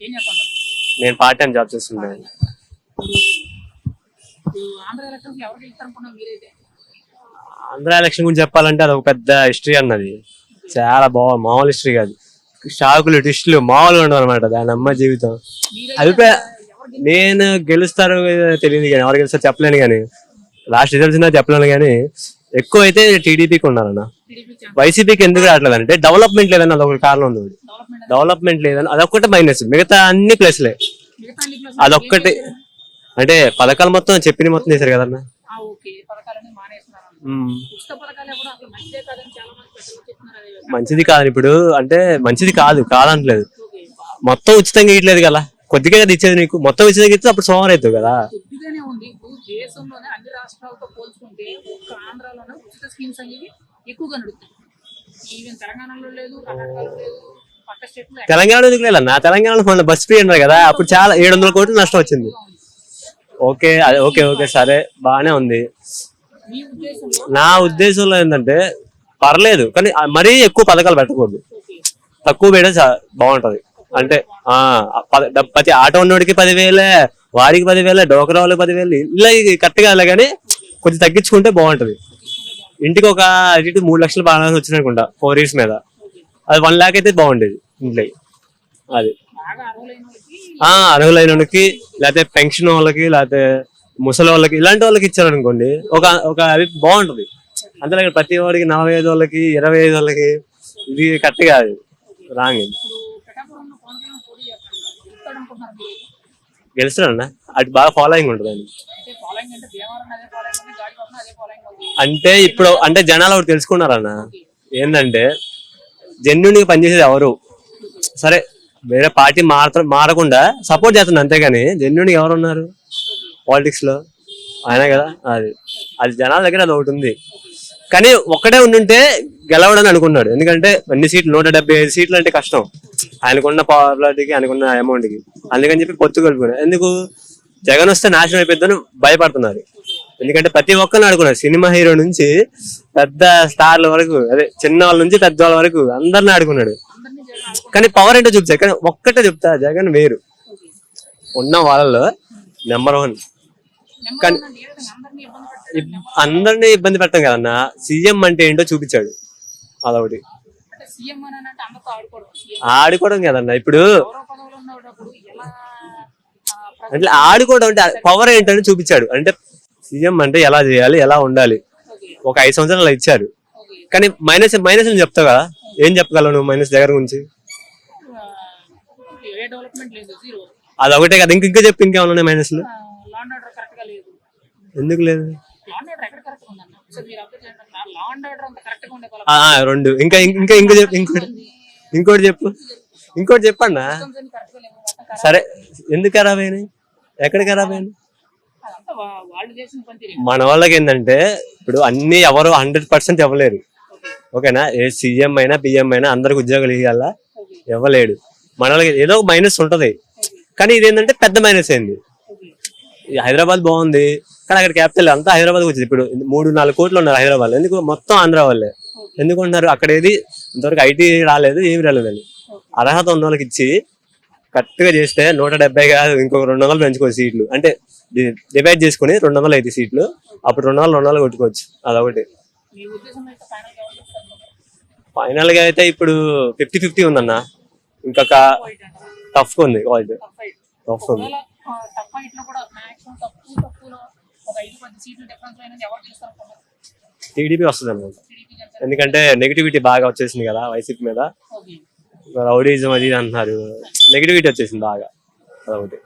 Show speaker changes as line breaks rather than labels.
ఏం
నేను part time job చేస్తున్నాను
ఆంధ్ర ఎలక్షన్స్ ఎవరికి వెళ్తారనుకున్నా మీరైతే?
ఆంధ్ర ఎలక్షన్ గురించి చెప్పాలంటే అది ఒక పెద్ద హిస్టరీ అన్నది. చాలా బాగుంది మామూలు హిస్టరీ కాదు. షాకులు ట్విస్టులు మామూలుగా ఉండవు అనమాట దాని అమ్మ జీవితం. అభిప్రాయ నేను గెలుస్తారు తెలియదు కానీ ఎవరు గెలుస్తారో చెప్పలేను కానీ లాస్ట్ రిజల్ట్స్ చెప్పలేను కానీ ఎక్కువ అయితే టీడీపీకి ఉన్నారన్న. వైసీపీకి ఎందుకు రావట్లేదు అంటే డెవలప్మెంట్ లేదని అదొక కారణం ఉంది.
డెవలప్మెంట్
లేదని అదొక్కటే మైనస్ మిగతా అన్ని ప్లస్లే అదొక్కటి అంటే పథకాలు మొత్తం చెప్పిన మొత్తం చేశారు కదన్న?
మంచిదే
కాదు ఇప్పుడు. అంటే మంచిది కాదు కాదనట్లేదు మొత్తం ఉచితంగా ఇట్లేదు కదా. కొద్దిగా కదా ఇచ్చేది నీకు. మొత్తం ఉచితంగా ఇస్తే అప్పుడు సోమవారం అవుతావు కదా.
కొద్దిగానే ఉంది. ఇప్పుడు దేశంలోనే అన్ని రాష్ట్రాలతో పోల్చుకుంటే ఒక్క ఆంధ్రాలోనే ఉచిత స్కీమ్స్ అనేవి ఎక్కువగా నడుస్తాయి ఈవెన్ తెలంగాణలో లేదు కర్ణాటకలో లేదు
తెలంగాణ ఎందుకు లేదు నా తెలంగాణలో మన బస్ ఫ్రీ అన్నారు కదా అప్పుడు చాలా ఏడు వందల కోట్లు నష్టం వచ్చింది. ఓకే అదే ఓకే ఓకే సరే బాగానే ఉంది. నా ఉద్దేశంలో ఏంటంటే పర్లేదు కానీ మరీ ఎక్కువ పథకాలు పెట్టకూడదు. తక్కువ చా- బాగుంటది. అంటే ప్రతి ఆటో ఉన్నోడికి పదివేలే వారికి పదివేలే డోకరా వాళ్ళకి పదివేలు ఇలా కరెక్ట్ కాలే కానీ కొంచెం తగ్గించుకుంటే బాగుంటది. ఇంటికి ఒక అటు మూడు లక్షలు బాగా వచ్చిననుకుంటా ఫోర్ ఇయర్స్ మీద. అది వన్ లాక్ అయితే బాగుండేది ఇంట్లో. అది.
అర్హులైన వాళ్ళకి
ఆ అర్హులైన వాళ్ళకి లేకపోతే పెన్షన్ వాళ్ళకి లేకపోతే ముసలి వాళ్ళకి ఇలాంటి వాళ్ళకి ఇచ్చారనుకోండి ఒక ఒక అది బాగుంటది. అందులో ప్రతి వాడికి నలభై ఐదు వాళ్ళకి ఇరవై ఐదు వాళ్ళకి ఇది కరెక్ట్ కాదు. రాంగ్. ఇది
ఇప్పుడు
గెలుస్తాడన్న బాగా ఫాలోయింగ్ ఉంటుంది
అంటే అంటే
ఇప్పుడు అంటే జనాలు ఒకటి తెలుసుకున్నారన్న? ఏంటంటే జెన్యున్గా పనిచేసేది ఎవరు? సరే వేరే పార్టీ మార మారకుండా సపోర్ట్ చేస్తుంది అంతేగాని జెన్యున్గా ఎవరు ఉన్నారు? పాలిటిక్స్లో. ఆయన కదా అది. అది జనాల దగ్గర అది ఒకటి ఉంది. కానీ ఒక్కడే ఉండుంటే గెలవడని అనుకున్నాడు. ఎందుకంటే అన్ని సీట్లు నూట డెబ్బై ఐదు సీట్లు అంటే కష్టం. ఆయనకున్న పాపులారిటీకి ఆయనకున్న అమౌంట్కి. అందుకని చెప్పి పొత్తు కలుపుకున్నాడు ఎందుకు? జగన్ వస్తే నాశనం అయిపోద్దని భయపడుతున్నారు. ఎందుకంటే ప్రతి ఒక్కరిని ఆడుకున్నారు సినిమా హీరో నుంచి పెద్ద స్టార్ల వరకు అదే చిన్న వాళ్ళ నుంచి పెద్ద వాళ్ళ వరకు అందరిని ఆడుకున్నాడు. కానీ పవర్ ఏంటో చూపించారు కానీ ఒక్కటే చెప్తా జగన్ వేరు. ఉన్న వాళ్ళలో నెంబర్ వన్ కానీ-
అందరినీ ఇబ్బంది పెట్టాడు
కదన్నా సీఎం అంటే ఏంటో చూపించాడు. అదొకటి.
ఆడుకోవడం
కదన్నా ఇప్పుడు అంటే ఆడుకోవడం అంటే పవర్ ఏంటని చూపించాడు. అంటే సీఎం అంటే ఎలా చేయాలి ఎలా ఉండాలి? ఒక ఐదు సంవత్సరాలు అలా ఇచ్చారు కానీ మైనస్ మైనస్ చెప్తావు కదా? ఏం చెప్పగలవు నువ్వు మైనస్ జగన్ గురించి?
జీరో
అదొకటే కదా ఇంక ఇంకా చెప్పి ఇంకేమైనా ఉన్నాయి మైనస్లు ఎందుకు లేదు? రెండు. ఇంకా ఇంకా ఇంకా చెప్పు ఇంకోటి ఇంకోటి చెప్పు. ఇంకోటి చెప్పన్నా?
ఖరాబ్.
సరే. ఎందుకు ఖరాబ్ అయినాయి? ఎక్కడ ఖరాబ్ అయినాయి? మన వాళ్ళకి ఏంటంటే ఇప్పుడు అన్ని ఎవరు హండ్రెడ్ పర్సెంట్ ఇవ్వలేరు. ఓకేనా? ఏ సీఎం అయినా పిఎం అయినా అందరికి ఉద్యోగాలు ఇవ్వాలా ఇవ్వలేడు. మన వాళ్ళకి ఏదో ఒక మైనస్ ఉంటది. కానీ ఇదేంటంటే పెద్ద మైనస్ అయింది హైదరాబాద్ బాగుంది. కానీ అక్కడ క్యాపిటల్ అంతా హైదరాబాద్ వచ్చింది. ఇప్పుడు మూడు నాలుగు కోట్లు ఉన్నారు హైదరాబాద్ ఎందుకు? మొత్తం ఆంధ్ర వాళ్ళే. ఎందుకు ఉన్నారు అక్కడ ఏది ఇంతవరకు ఐటీ రాలేదు ఏమి రాలేదు. అర్హత ఉన్న వాళ్ళకి ఇచ్చి కరెక్ట్గా చేస్తే నూట డెబ్బై కాదు ఇంకొక రెండు వందలు పెంచుకోవచ్చు సీట్లు. అంటే డివైడ్ చేసుకుని రెండు వందలు అయితే సీట్లు. అప్పుడు రెండు వందలు రెండు వందలు కొట్టుకోవచ్చు. అదొకటి.
ఉద్దేశంలో అయితే
ఫైనల్గా ఇప్పుడు ఫిఫ్టీ ఫిఫ్టీ ఉందన్న. ఇంకొక? టఫ్ ఉంది క్వాలిటీ. టఫ్ ఉంది టీడీపీ వస్తుంది అనమాట ఎందుకంటే నెగిటివిటీ బాగా వచ్చేసింది కదా వైసీపీ మీద. రౌడీజం అది ఇది అంటున్నారు. నెగిటివిటీ వచ్చేసింది బాగా. అదొకటి.